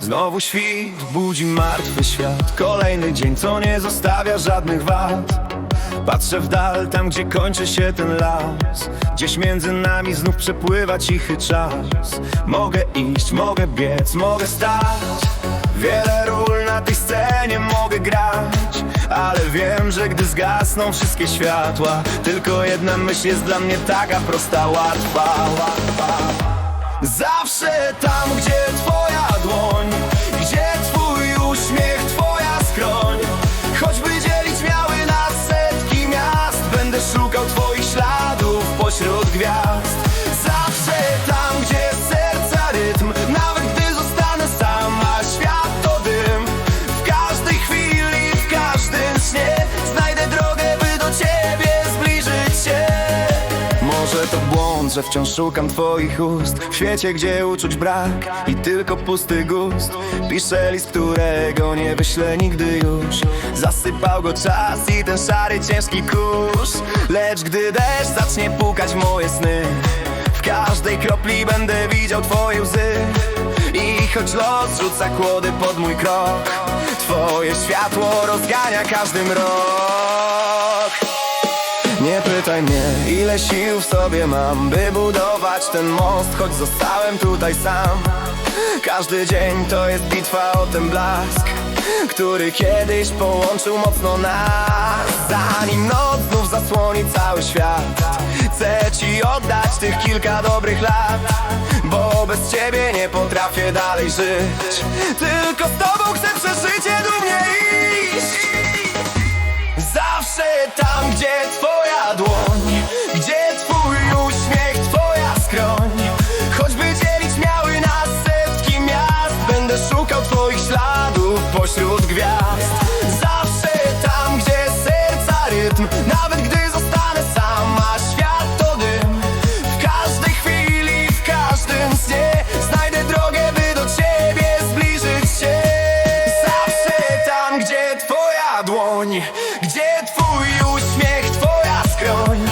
Znowu świt budzi martwy świat. Kolejny dzień, co nie zostawia żadnych wad. Patrzę w dal, tam gdzie kończy się ten las. Gdzieś między nami znów przepływa cichy czas. Mogę iść, mogę biec, mogę stać. Wiele ról na tej scenie mogę grać. Ale wiem, że gdy zgasną wszystkie światła Tylko jedna myśl jest dla mnie taka prosta, łatwa, łatwa Zawsze tam, gdzie twoja twoich śladów pośród gwiazd błąd, że wciąż szukam twoich ust. W świecie, gdzie uczuć brak i tylko pusty gust. Piszę list, którego nie wyślę nigdy już. Zasypał go czas i ten szary, ciężki kurz. Lecz gdy deszcz zacznie pukać moje sny W każdej kropli będę widział twoje łzy. I choć los rzuca kłody pod mój krok Twoje światło rozgania każdy mrok nie mnie, ile sił w sobie mam By budować ten most, choć zostałem tutaj sam. Każdy dzień to jest bitwa o ten blask Który kiedyś połączył mocno nas. Zanim noc znów zasłoni cały świat Chcę ci oddać tych kilka dobrych lat Bo bez ciebie nie potrafię dalej żyć. Tylko z tobą chcę przeżycie dumnie iść. Zawsze tam, gdzie dłoń. Gdzie twój uśmiech, twoja skroń? Choćby dzielić miały nas setki miast Będę szukał twoich śladów pośród gwiazd. Zawsze tam, gdzie serca rytm Nawet gdy zostanę sama, świat to dym. W każdej chwili, w każdym śnie Znajdę drogę, by do ciebie zbliżyć się. Zawsze tam, gdzie twoja dłoń Gdzie twój uśmiech You're